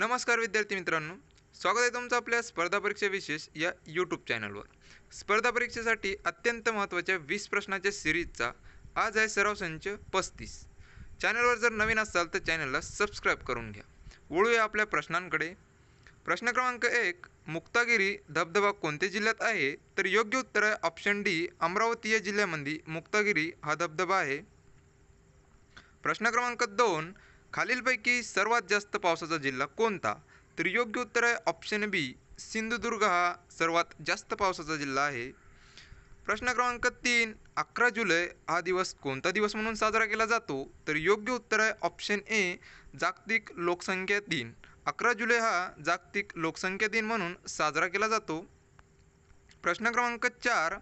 नमस्कार विद्यार्थी मित्रांनो स्वागत आहे तुमचं आपल्या स्पर्धा परीक्षा विशेष या यूट्यूब चॅनलवर स्पर्धा परीक्षेसाठी अत्यंत महत्त्वाच्या वीस प्रश्नाच्या सिरीजचा आज आहे सराव संच पस्तीस. चॅनलवर जर नवीन असाल तर चॅनलला सबस्क्राईब करून घ्या. वळूया आपल्या प्रश्नांकडे. प्रश्न क्रमांक एक मुक्तागिरी धबधबा कोणत्या जिल्ह्यात आहे? तर योग्य उत्तर आहे ऑप्शन डी अमरावती या जिल्ह्यामध्ये मुक्तागिरी हा धबधबा आहे. प्रश्न क्रमांक दोन खालीलपैकी सर्वात जास्त पावसाचा जिल्हा कोणता? तर योग्य उत्तर आहे ऑप्शन बी सिंधुदुर्ग हा सर्वात जास्त पावसाचा जिल्हा आहे. प्रश्न क्रमांक तीन अकरा जुलै हा दिवस कोणता दिवस म्हणून साजरा केला जातो? तर योग्य उत्तर आहे ऑप्शन ए जागतिक लोकसंख्या दिन. अकरा जुलै हा जागतिक लोकसंख्या दिन म्हणून साजरा केला जातो. प्रश्न क्रमांक चार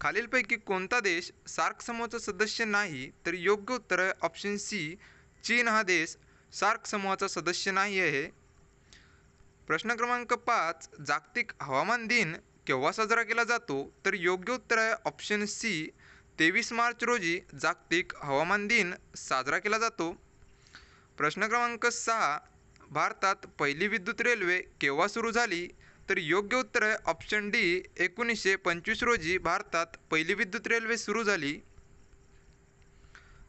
खालीलपैकी कोणता देश सार्क समूहाचा सदस्य नाही? तर योग्य उत्तर आहे ऑप्शन सी चीन हा देश सार्क समूहाचा सदस्य नाही आहे. प्रश्न क्रमांक पाच जागतिक हवामान दिन केव्हा साजरा केला जातो? तर योग्य उत्तर आहे ऑप्शन सी तेवीस मार्च रोजी जागतिक हवामान दिन साजरा केला जातो. प्रश्न क्रमांक सहा भारतात पहिली विद्युत रेल्वे केव्हा सुरू झाली? तर योग्य उत्तर आहे ऑप्शन डी एकोणीसशे पंचवीस रोजी भारतात पहिली विद्युत रेल्वे सुरू झाली.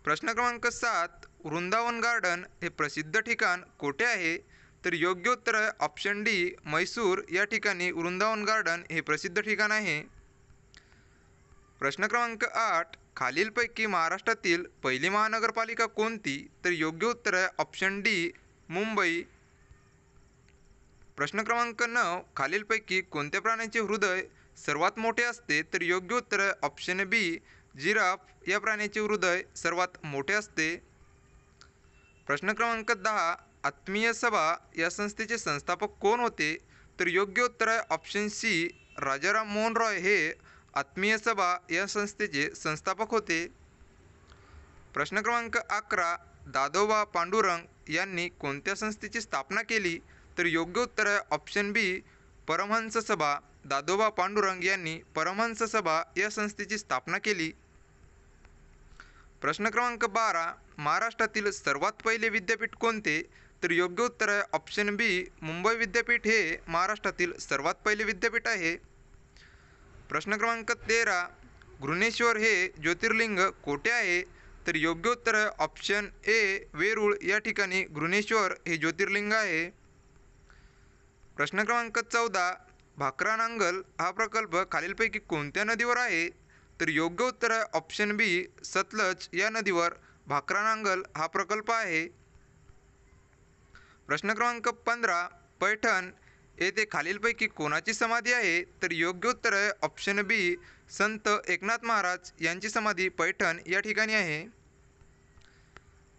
प्रश्न क्रमांक सात वृंदावन गार्डन हे प्रसिद्ध ठिकाण कोठे आहे? तर योग्य उत्तर आहे ऑप्शन डी म्हैसूर. या ठिकाणी वृंदावन गार्डन हे प्रसिद्ध ठिकाण आहे. प्रश्न क्रमांक आठ खालीलपैकी महाराष्ट्रातील पहिली महानगरपालिका कोणती? तर योग्य उत्तर आहे ऑप्शन डी मुंबई. प्रश्न क्रमांक नऊ खालीलपैकी कोणत्या प्राण्याचे हृदय सर्वात मोठे असते? तर योग्य उत्तर आहे ऑप्शन बी जिराफ. या प्राण्याचे हृदय सर्वात मोठे असते. प्रश्न क्रमांक दहा आत्मीय सभा या संस्थेचे संस्थापक कोण होते? तर योग्य उत्तर आहे ऑप्शन सी राजाराम मोहन रॉय. हे आत्मीय सभा या संस्थेचे संस्थापक होते. प्रश्न क्रमांक अकरा दादोबा पांडुरंग यांनी कोणत्या संस्थेची स्थापना केली? तर योग्य उत्तर आहे ऑप्शन बी परमहंस सभा. दादोबा पांडुरंग यांनी परमहंस सभा या संस्थेची स्थापना केली. प्रश्न क्रमांक बारा महाराष्ट्रातील सर्वात पहिले विद्यापीठ कोणते? तर योग्य उत्तर आहे ऑप्शन बी मुंबई विद्यापीठ हे महाराष्ट्रातील सर्वात पहिले विद्यापीठ आहे. प्रश्न क्रमांक तेरा घृणेश्वर हे ज्योतिर्लिंग कोठे आहे? तर योग्य उत्तर आहे ऑप्शन ए वेरूळ. या ठिकाणी घृणेश्वर हे ज्योतिर्लिंग आहे. प्रश्न क्रमांक चौदा भाकरा नांगल हा प्रकल्प खालीलपैकी कोणत्या नदीवर आहे? तर योग्य उत्तर आहे ऑप्शन बी सतलज या नदीवर. भाकरा नांगल हा प्रकल्प आहे. प्रश्न क्रमांक पंधरा पैठण येथे खालीलपैकी कोणाची समाधी आहे? तर योग्य उत्तर आहे ऑप्शन बी संत एकनाथ महाराज यांची समाधी पैठण या ठिकाणी आहे.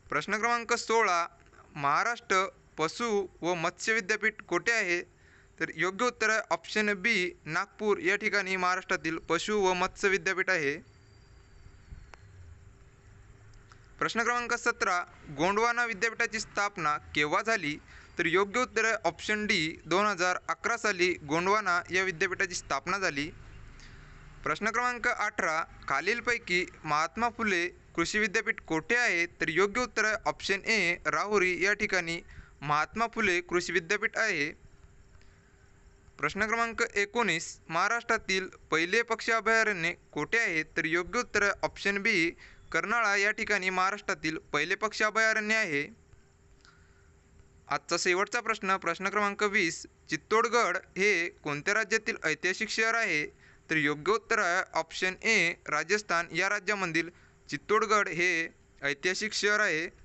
प्रश्न क्रमांक सोळा महाराष्ट्र पशु व मत्स्य विद्यापीठ कोठे आहे? तर योग्य उत्तर आहे ऑप्शन बी नागपूर. या ठिकाणी महाराष्ट्रातील पशु व मत्स्य विद्यापीठ आहे. प्रश्न क्रमांक सतरा गोंडवाना विद्यापीठाची स्थापना केव्हा झाली? तर योग्य उत्तर आहे ऑप्शन डी दोन हजार अकरा साली गोंडवाना या विद्यापीठाची स्थापना झाली. प्रश्न क्रमांक अठरा खालीलपैकी महात्मा फुले कृषी विद्यापीठ कोठे आहे? तर योग्य उत्तर आहे ऑप्शन ए राहुरी. या ठिकाणी महात्मा फुले कृषी विद्यापीठ आहे. प्रश्न क्रमांक एकोणीस महाराष्ट्रातील पहिले पक्षी अभयारण्य कोठे आहे? तर योग्य उत्तर ऑप्शन बी कर्नाळा. या ठिकाणी महाराष्ट्रातील पहिले पक्षी अभयारण्य आहे. आजचा शेवटचा प्रश्न प्रश्न क्रमांक वीस चित्तोडगड हे कोणत्या राज्यातील ऐतिहासिक शहर आहे? तर योग्य उत्तर आहे ऑप्शन ए राजस्थान. या राज्यामधील चित्तोडगड हे ऐतिहासिक शहर आहे.